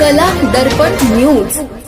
कला दर्पण न्यूज.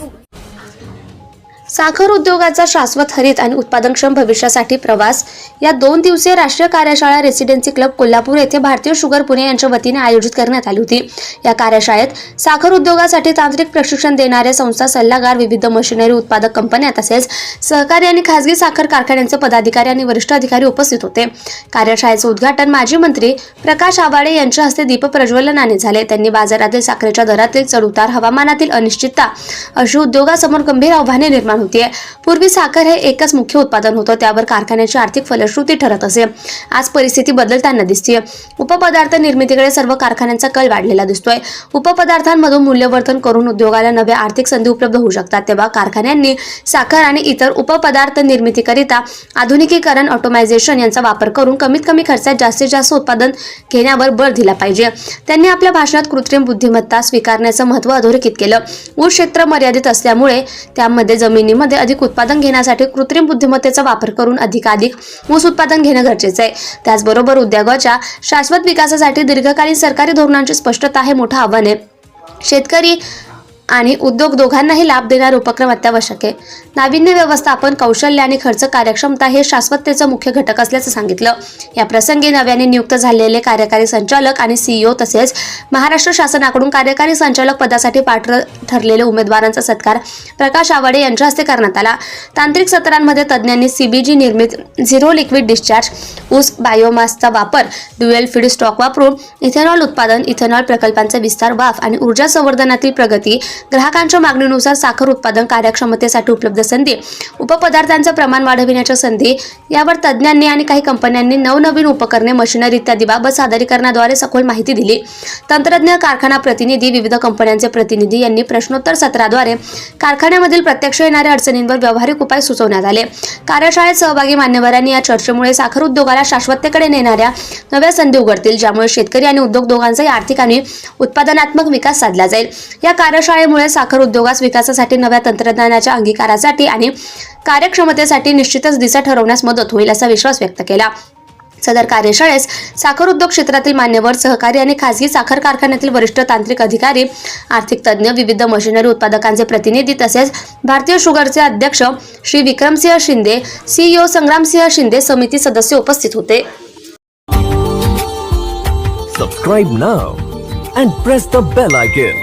साखर उद्योगाचा शाश्वत हरित आणि उत्पादनक्षम भविष्यासाठी प्रवास. या दोन दिवसीय राष्ट्रीय कार्यशाळा रेसिडेन्सी क्लब कोल्हापूर येथे भारतीय शुगर पुणे यांच्या वतीने आयोजित करण्यात आली होती. या कार्यशाळेत साखर उद्योगासाठी तांत्रिक प्रशिक्षण देणाऱ्या संस्था सल्लागार विविध मशिनरी उत्पादक कंपन्या तसेच सहकारी आणि खासगी साखर कारखान्यांचे पदाधिकारी आणि वरिष्ठ अधिकारी उपस्थित होते. कार्यशाळेचे उद्घाटन माजी मंत्री प्रकाश आवाडे यांच्या हस्ते दीप प्रज्वलनाने झाले. त्यांनी बाजारातील साखरेच्या दरातील चढउतार हवामानातील अनिश्चितता अशी उद्योगासमोर गंभीर आव्हाने निर्माण होतीये पूर्वी साखर हे एकच मुख्य उत्पादन होतं. त्यावर कारखान्याची आर्थिक फलश्रुती ठरत असे. आज परिस्थिती बदलताना दिसते उपपदार्थ निर्मितीकडे सर्व कारखान्यांचा कल वाढलेला दिसतोय. उपपदार्थांमधून मूल्यवर्धन करून उद्योगाला नव्या आर्थिक संधी उपलब्ध होऊ शकतात. तेव्हा कारखान्यांनी साखर आणि इतर उपपदार्थ निर्मितीकरिता आधुनिकीकरण ऑटोमायझेशन यांचा वापर करून कमीत कमी खर्चात जास्तीत जास्त उत्पादन घेण्यावर भर दिला पाहिजे. त्यांनी आपल्या भाषणात कृत्रिम बुद्धिमत्ता स्वीकारण्याचं महत्त्व अधोरेखित केलं. ऊस क्षेत्र मर्यादित असल्यामुळे त्यामध्ये जमिनी जमिनीमध्ये अधिक उत्पादन घेण्यासाठी कृत्रिम बुद्धिमत्तेचा वापर करून अधिकाधिक ऊस उत्पादन घेणं गरजेचं आहे. त्याचबरोबर उद्योगाच्या शाश्वत विकासासाठी दीर्घकालीन सरकारी धोरणांची स्पष्टता हे मोठं आव्हान आहे. शेतकरी आणि उद्योग दोघांनाही लाभ देणारे उपक्रम अत्यावश्यक आहे. नाविन्य व्यवस्थापन कौशल्य आणि खर्च कार्यक्षमता हे शाश्वततेचं मुख्य घटक असल्याचं सांगितलं. या प्रसंगी नव्याने नियुक्त झालेले कार्यकारी संचालक आणि सीईओ तसेच महाराष्ट्र शासनाकडून कार्यकारी संचालक पदासाठी पात्र ठरलेले उमेदवारांचा सत्कार प्रकाश आवाडे यांच्या हस्ते करण्यात आला. तांत्रिक सत्रांमध्ये तज्ज्ञांनी सीबीजी निर्मित झिरो लिक्विड डिस्चार्ज ऊस बायोमासचा वापर ड्युएल फीड स्टॉक वापरून इथेनॉल उत्पादन इथेनॉल प्रकल्पांचा विस्तार वाफ आणि ऊर्जा संवर्धनातील प्रगती ग्राहकांच्या मागणीनुसार साखर उत्पादन कार्यक्षमतेसाठी उपलब्ध संधी उपपदार्थांचं प्रमाण वाढविण्याच्या संधी यावर तज्ज्ञांनी आणि काही कंपन्यांनी नवनवीन उपकरणे मशिनरी इत्यादीबाबत सादरीकरणाद्वारे सखोल माहिती दिली. तंत्रज्ञ कारखाना प्रतिनिधी विविध कंपन्यांचे प्रतिनिधी यांनी प्रश्नोत्तर सत्राद्वारे कारखान्यामधील प्रत्यक्ष येणाऱ्या अडचणींवर व्यावहारिक उपाय सुचवण्यात आले. कार्यशाळेत सहभागी मान्यवरांनी या चर्चेमुळे साखर उद्योगाला शाश्वततेकडे नेणाऱ्या नव्या संधी उघडतील ज्यामुळे शेतकरी आणि उद्योग दोघांचाही आर्थिक आणि उत्पादनात्मक विकास साधला जाईल. या कार्यशाळेमुळे साखर उद्योगास विकासासाठी नव्या तंत्रज्ञानाच्या अंगीकारासाठी आणि कार्यक्षमतेसाठी निश्चितच दिशा ठरवण्यास मदत होईल असा विश्वास व्यक्त केला. सदर कार्यशाळेस साखर उद्योग क्षेत्रातील मान्यवर सहकारी आणि खासगी साखर कारखान्यातील वरिष्ठ तांत्रिक अधिकारी आर्थिक तज्ज्ञ विविध मशिनरी उत्पादकांचे प्रतिनिधी तसेच भारतीय शुगरचे अध्यक्ष Shri Vikramsinh Shinde C E O Sangramsinh Shinde समिती सदस्य उपस्थित होते. Subscribe now and press the bell icon